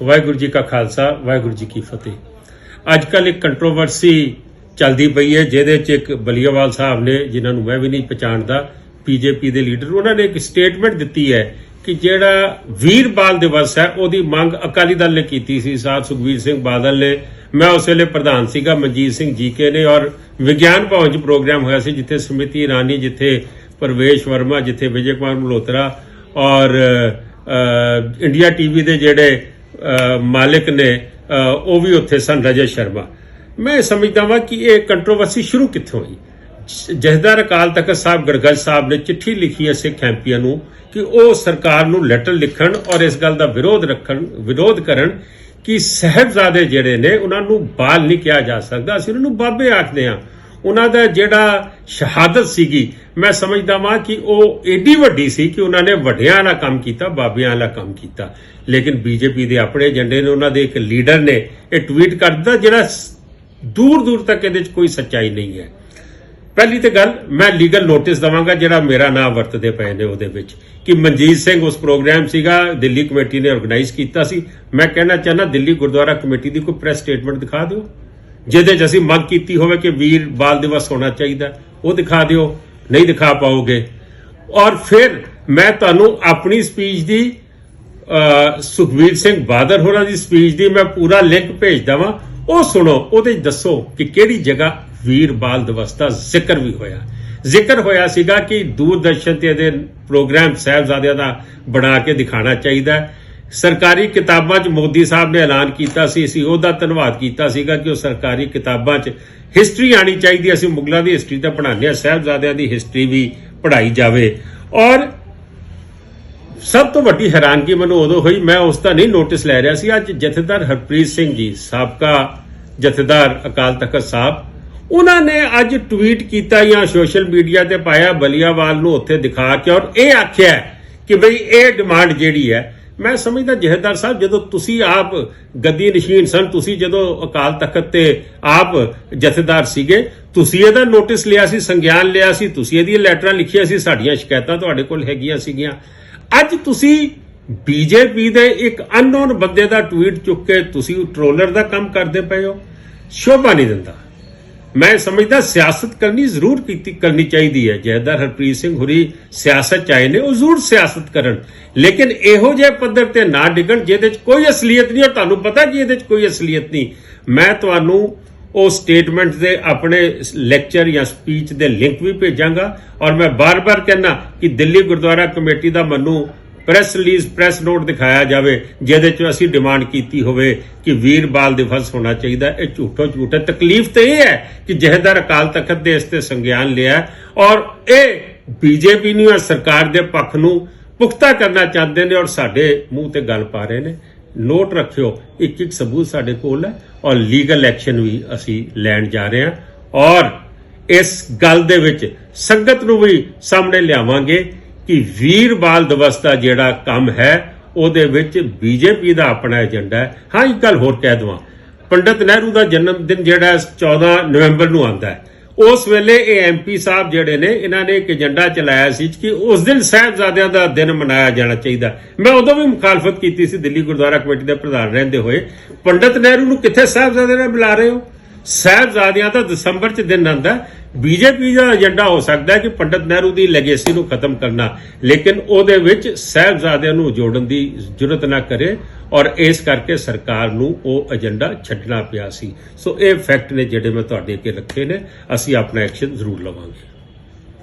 ਵਾਹਿਗੁਰੂ ਜੀ ਕਾ ਖਾਲਸਾ ਵਾਹਿਗੁਰੂ ਜੀ ਕੀ ਫਤਿਹ। ਅੱਜ ਕੱਲ ਇੱਕ ਕੰਟਰੋਵਰਸੀ ਚੱਲਦੀ ਪਈ ਹੈ ਜਿਹਦੇ ਚ ਇੱਕ ਬਲੀਆਵਾਲ ਸਾਹਿਬ ਨੇ ਜਿਨ੍ਹਾਂ ਨੂੰ ਮੈਂ ਵੀ ਨਹੀਂ ਪਛਾਣਦਾ ਬੀਜੇਪੀ ਦੇ ਲੀਡਰ ਉਹਨਾਂ ਨੇ ਇੱਕ ਸਟੇਟਮੈਂਟ ਦਿੱਤੀ ਹੈ ਕਿ ਜਿਹੜਾ ਵੀਰ ਬਾਲ ਦਿਵਸ ਹੈ ਉਹਦੀ ਮੰਗ ਅਕਾਲੀ ਦਲ ਨੇ ਕੀਤੀ ਸੀ। ਸਾਥ ਸੁਖਵੀਰ ਸਿੰਘ ਬਾਦਲ ਨੇ ਮੈਂ ਉਸ ਵੇਲੇ ਪ੍ਰਧਾਨ ਸੀਗਾ ਮਨਜੀਤ ਸਿੰਘ ਜੀਕੇ ਨੇ ਔਰ ਵਿਗਿਆਨ ਭਵਨ 'ਚ ਪ੍ਰੋਗਰਾਮ ਹੋਇਆ ਸੀ ਜਿੱਥੇ ਸਮਿਤੀ ਇਰਾਨੀ ਜਿੱਥੇ ਪਰਵੇਸ਼ ਵਰਮਾ ਜਿੱਥੇ ਵਿਜੇ ਕੁਮਾਰ ਮਲਹੋਤਰਾ ਔਰ ਅ, ਇੰਡੀਆ ਟੀਵੀ ਦੇ ਜਿਹੜੇ ਮਾਲਕ ਨੇ ਉਹ ਵੀ ਉੱਥੇ ਸਨ ਰਜੇ ਸ਼ਰਮਾ। ਮੈਂ ਸਮਝਦਾ ਵਾਂ ਕਿ ਇਹ ਕੰਟਰੋਵਰਸੀ ਸ਼ੁਰੂ ਕਿੱਥੋਂ ਹੋਈ? ਜਥੇਦਾਰ ਅਕਾਲ ਤਖਤ ਸਾਹਿਬ ਗੜਗੜ ਸਾਹਿਬ ਨੇ ਚਿੱਠੀ ਲਿਖੀ ਹੈ ਸਿੱਖ ਐਮਪੀਆਂ ਨੂੰ ਕਿ ਉਹ ਸਰਕਾਰ ਨੂੰ ਲੈਟਰ ਲਿਖਣ ਔਰ ਇਸ ਗੱਲ ਦਾ ਵਿਰੋਧ ਰੱਖਣ, ਵਿਰੋਧ ਕਰਨ ਕਿ ਸਹਿਬਜ਼ਾਦੇ ਜਿਹੜੇ ਨੇ, ਉਹਨਾਂ ਨੂੰ ਬਾਲ ਨਹੀਂ ਕਿਹਾ ਜਾ ਸਕਦਾ। ਅਸੀਂ ਉਹਨਾਂ ਨੂੰ ਬਾਬੇ ਆਖਦੇ ਹਾਂ। ਉਹਨਾਂ ਦਾ ਜਿਹੜਾ ਸ਼ਹਾਦਤ ਸੀਗੀ, ਮੈਂ ਸਮਝਦਾ ਵਾਂ ਕਿ ਉਹ ਏਡੀ ਵੱਡੀ ਸੀ ਕਿ ਉਹਨਾਂ ਨੇ ਵੱਡਿਆਂ ਵਾਲਾ ਕੰਮ ਕੀਤਾ, ਬਾਬਿਆਂ ਵਾਲਾ ਕੰਮ ਕੀਤਾ। ਲੇਕਿਨ ਬੀਜੇਪੀ ਦੇ ਆਪਣੇ ਏਜੰਡੇ ਨੇ, ਉਹਨਾਂ ਦੇ ਇੱਕ ਲੀਡਰ ਨੇ, ਇਹ ਟਵੀਟ ਕਰ ਦਿੱਤਾ, ਜਿਹੜਾ ਦੂਰ ਦੂਰ ਤੱਕ ਇਹਦੇ 'ਚ ਕੋਈ ਸੱਚਾਈ ਨਹੀਂ ਹੈ। ਪਹਿਲੀ ਤੇ ਗੱਲ, ਮੈਂ ਲੀਗਲ ਨੋਟਿਸ ਦਵਾਂਗਾ, ਜਿਹੜਾ ਮੇਰਾ ਨਾਮ ਵਰਤਦੇ ਪਏ ਨੇ ਉਹਦੇ ਵਿੱਚ, ਕਿ ਮਨਜੀਤ ਸਿੰਘ ਉਸ ਪ੍ਰੋਗਰਾਮ ਸੀਗਾ, ਦਿੱਲੀ ਕਮੇਟੀ ਨੇ ਆਰਗੇਨਾਈਜ਼ ਕੀਤਾ ਸੀ। ਮੈਂ ਕਹਿਣਾ ਚਾਹਨਾ ਦਿੱਲੀ ਗੁਰਦੁਆਰਾ ਕਮੇਟੀ ਦੀ ਕੋਈ ਪ੍ਰੈਸ ਸਟੇਟਮੈਂਟ ਦਿਖਾ ਦਿਓ। ਜਿਹਦੇ 'ਚ ਅਸੀਂ ਮੰਗ ਕੀਤੀ ਹੋਵੇ ਕਿ ਵੀਰ ਬਾਲ ਦਿਵਸ ਹੋਣਾ ਚਾਹੀਦਾ ਉਹ ਦਿਖਾ ਦਿਓ ਨਹੀਂ ਦਿਖਾ ਪਾਓਗੇ। ਔਰ ਫਿਰ ਮੈਂ ਤੁਹਾਨੂੰ ਆਪਣੀ ਸਪੀਚ ਦੀ ਅ, ਸੁਖਵੀਰ ਸਿੰਘ ਬਾਦਲ ਹੋਰਾਂ ਦੀ ਸਪੀਚ ਦੀ ਮੈਂ ਪੂਰਾ ਲਿੰਕ ਭੇਜ ਦਵਾਂ। ਉਹ ਸੁਣੋ ਉਹਦੇ ਦੱਸੋ ਕਿ ਕਿਹੜੀ ਜਗ੍ਹਾ ਵੀਰ ਬਾਲ ਦਿਵਸ ਦਾ ਜ਼ਿਕਰ ਵੀ ਹੋਇਆ। ਜ਼ਿਕਰ ਹੋਇਆ ਸੀਗਾ ਕਿ ਦੂਰਦਰਸ਼ਨ ਤੇ ਇਹਦੇ ਪ੍ਰੋਗਰਾਮ ਸਾਹਿਬਜ਼ਾਦਿਆਂ ਦਾ ਬਣਾ ਕੇ ਦਿਖਾਣਾ ਚਾਹੀਦਾ। ਹੈ। ਸਰਕਾਰੀ ਕਿਤਾਬਾਂ 'ਚ ਮੋਦੀ ਸਾਹਿਬ ਨੇ ਐਲਾਨ ਕੀਤਾ ਸੀ, ਅਸੀਂ ਉਹਦਾ ਧੰਨਵਾਦ ਕੀਤਾ ਸੀਗਾ ਕਿ ਉਹ ਸਰਕਾਰੀ ਕਿਤਾਬਾਂ 'ਚ ਹਿਸਟਰੀ ਆਣੀ ਚਾਹੀਦੀ ਅਸੀਂ ਮੁਗਲਾਂ ਦੀ ਹਿਸਟਰੀ ਤਾਂ ਪੜ੍ਹਾਉਂਦੇ ਹਾਂ, ਸਾਹਿਬਜ਼ਾਦਿਆਂ ਦੀ ਹਿਸਟਰੀ ਵੀ ਪੜ੍ਹਾਈ ਜਾਵੇ। ਔਰ ਸਭ ਤੋਂ ਵੱਡੀ ਹੈਰਾਨਗੀ ਮੈਨੂੰ ਉਦੋਂ ਹੋਈ, ਮੈਂ ਉਸ ਦਾ ਨਹੀਂ ਨੋਟਿਸ ਲੈ ਰਿਹਾ ਸੀ। ਅੱਜ ਜਥੇਦਾਰ ਹਰਪ੍ਰੀਤ ਸਿੰਘ ਜੀ, ਸਾਬਕਾ ਜਥੇਦਾਰ ਅਕਾਲ ਤਖਤ ਸਾਹਿਬ, ਉਹਨਾਂ ਨੇ ਅੱਜ ਟਵੀਟ ਕੀਤਾ ਜਾਂ ਸੋਸ਼ਲ ਮੀਡੀਆ ਤੇ ਪਾਇਆ ਬਲੀਆਵਾਲ ਨੂੰ ਉੱਥੇ ਦਿਖਾ ਕੇ ਔਰ ਇਹ ਆਖਿਆ ਕਿ ਬਈ ਇਹ ਡਿਮਾਂਡ ਜਿਹੜੀ ਹੈ ਮੈਂ ਸਮਝਦਾ ਜਥੇਦਾਰ ਸਾਹਿਬ, ਜਦੋਂ ਤੁਸੀਂ ਆਪ ਗੱਦੀ ਨਸ਼ੀਨ ਸਨ, ਤੁਸੀਂ ਜਦੋਂ ਅਕਾਲ ਤਖਤ ਤੇ ਆਪ ਜਥੇਦਾਰ ਸੀਗੇ, ਤੁਸੀਂ ਇਹਦਾ ਨੋਟਿਸ ਲਿਆ ਸੀ, ਸੰਗਿਆਨ ਲਿਆ ਸੀ, ਤੁਸੀਂ ਇਹਦੀਆਂ ਲੈਟਰਾਂ ਲਿਖੀਆਂ ਸੀ, ਸਾਡੀਆਂ ਸ਼ਿਕਾਇਤਾਂ ਤੁਹਾਡੇ ਕੋਲ ਹੈਗੀਆਂ ਸੀਗੀਆਂ। ਅੱਜ ਤੁਸੀਂ ਬੀਜੇਪੀ ਦੇ ਇੱਕ ਅਨਨੋਨ ਬੰਦੇ ਦਾ ਟਵੀਟ ਚੁੱਕ ਕੇ ਤੁਸੀਂ ਟ੍ਰੋਲਰ ਦਾ ਕੰਮ ਕਰਦੇ ਪਏ ਹੋ। ਸ਼ੋਭਾ ਨਹੀਂ ਦਿੰਦਾ। ਮੈਂ ਸਮਝਦਾ ਸਿਆਸਤ ਕਰਨੀ ਜ਼ਰੂਰ ਕੀਤੀ, ਕਰਨੀ ਚਾਹੀਦੀ ਹੈ। ਜੈਦਾਰ ਹਰਪ੍ਰੀਤ ਸਿੰਘ ਹੁਰੀ ਸਿਆਸਤ ਚਾਹੇ ਨੇ, ਉਹ ਜ਼ਰੂਰ ਸਿਆਸਤ ਕਰਨ। ਲੇਕਿਨ ਇਹੋ ਜਿਹੇ ਪੱਧਰ ਤੇ ਨਾ ਡਿੱਗਣ, ਜਿਹਦੇ 'ਚ ਕੋਈ ਅਸਲੀਅਤ ਨਹੀਂ, ਔਰ ਤੁਹਾਨੂੰ ਪਤਾ ਕਿ ਇਹਦੇ 'ਚ ਕੋਈ ਅਸਲੀਅਤ ਨਹੀਂ। ਮੈਂ ਤੁਹਾਨੂੰ ਉਹ ਸਟੇਟਮੈਂਟ ਦੇ ਆਪਣੇ ਲੈਕਚਰ ਜਾਂ ਸਪੀਚ ਦੇ ਲਿੰਕ ਵੀ ਭੇਜਾਂਗਾ, ਔਰ ਮੈਂ ਬਾਰ-ਬਾਰ ਕਹਿਣਾ ਕਿ ਦਿੱਲੀ ਗੁਰਦੁਆਰਾ ਕਮੇਟੀ ਦਾ ਮੈਨੂੰ ਪ੍ਰੈਸ ਰਿਲੀਜ਼ ਪ੍ਰੈਸ ਨੋਟ ਦਿਖਾਇਆ ਜਾਵੇ, ਜਿਹਦੇ 'ਚ ਅਸੀਂ ਡਿਮਾਂਡ ਕੀਤੀ ਹੋਵੇ ਕਿ ਵੀਰ ਬਾਲ ਦਿਵਸ ਹੋਣਾ ਚਾਹੀਦਾ। ਇਹ ਝੂਠੋ ਝੂਠ ਤਕਲੀਫ ਤੇ ਇਹ ਹੈ ਕਿ ਜਹੇਦਾਰ ਅਕਾਲ ਤਖਤ ਦੇ ਇਸ ਤੇ ਸੰਗਿਆਨ ਲਿਆ ਔਰ ਇਹ ਬੀਜੇਪੀ ਨੂੰ ਜਾਂ ਸਰਕਾਰ ਦੇ ਪੱਖ ਨੂੰ ਪੁਖਤਾ ਕਰਨਾ ਚਾਹੁੰਦੇ ਨੇ ਔਰ ਸਾਡੇ ਮੂੰਹ ਤੇ ਗੱਲ ਪਾ ਰਹੇ ਨੇ। ਨੋਟ ਰੱਖਿਓ, ਇੱਕ ਇੱਕ ਸਬੂਤ ਸਾਡੇ ਕੋਲ ਹੈ ਔਰ ਲੀਗਲ ਐਕਸ਼ਨ ਵੀ ਅਸੀਂ ਲੈਣ ਜਾ ਰਹੇ ਹਾਂ। ਔਰ ਇਸ ਗੱਲ ਦੇ ਵਿੱਚ ਸੰਗਤ ਨੂੰ ਵੀ ਸਾਹਮਣੇ ਲਿਆਵਾਂਗੇ। ਕਿ ਵੀਰ ਬਾਲ ਦਿਵਸ ਦਾ ਜਿਹੜਾ ਕੰਮ ਹੈ, ਉਹਦੇ ਵਿੱਚ ਬੀਜੇਪੀ ਦਾ ਆਪਣਾ ਏਜੰਡਾ ਹੈ। ਹਾਂ, ਇੱਕ ਗੱਲ ਹੋਰ ਕਹਿ ਦਵਾਂ। ਪੰਡਤ ਨਹਿਰੂ ਦਾ ਜਨਮ ਦਿਨ ਜਿਹੜਾ ਹੈ 14 ਨਵੰਬਰ ਨੂੰ ਆਉਂਦਾ ਹੈ। ਉਸ ਵੇਲੇ ਇਹ ਐਮਪੀ ਸਾਹਿਬ ਜਿਹੜੇ ਨੇ, ਇਹਨਾਂ ਨੇ ਇੱਕ ਏਜੰਡਾ ਚਲਾਇਆ ਸੀ ਕਿ ਉਸ ਦਿਨ ਸਾਹਿਬਜ਼ਾਦਿਆਂ ਦਾ ਦਿਨ ਮਨਾਇਆ ਜਾਣਾ ਚਾਹੀਦਾ ਮੈਂ ਉਦੋਂ ਵੀ ਮੁਖਾਲਫਤ ਕੀਤੀ ਸੀ, ਦਿੱਲੀ ਗੁਰਦੁਆਰਾ ਕਮੇਟੀ ਦੇ ਪ੍ਰਧਾਨ ਰਹਿੰਦੇ ਹੋਏ। ਪੰਡਤ ਨਹਿਰੂ ਨੂੰ ਕਿੱਥੇ ਸਾਹਿਬਜ਼ਾਦੇ ਨਾਲ ਮਿਲਾ ਰਹੇ ਹੋ? ਸਾਹਿਬਜ਼ਾਦਿਆਂ ਦਾ ਦਸੰਬਰ ਚ ਦਿਨ ਆਉਂਦਾ ਬੀਜੇਪੀ ਦਾ ਏਜੰਡਾ ਹੋ ਸਕਦਾ ਹੈ ਕਿ ਪੰਡਤ ਨਹਿਰੂ ਦੀ ਲੈਗੇਸੀ ਨੂੰ ਖਤਮ ਕਰਨਾ, ਲੇਕਿਨ ਉਹਦੇ ਵਿੱਚ ਸਾਹਿਬਜ਼ਾਦਿਆਂ ਨੂੰ ਜੋੜਨ ਦੀ ਜ਼ਰੂਰਤ ਨਾ ਕਰੇ ਔਰ ਇਸ ਕਰਕੇ ਸਰਕਾਰ ਨੂੰ ਉਹ ਏਜੰਡਾ ਛੱਡਣਾ ਪਿਆ ਸੀ। ਸੋ ਇਹ ਫੈਕਟ ਨੇ ਜਿਹੜੇ ਮੈਂ ਤੁਹਾਡੇ ਅੱਗੇ ਰੱਖੇ ਨੇ, ਅਸੀਂ ਆਪਣਾ ਐਕਸ਼ਨ ਜ਼ਰੂਰ ਲਵਾਂਗੇ।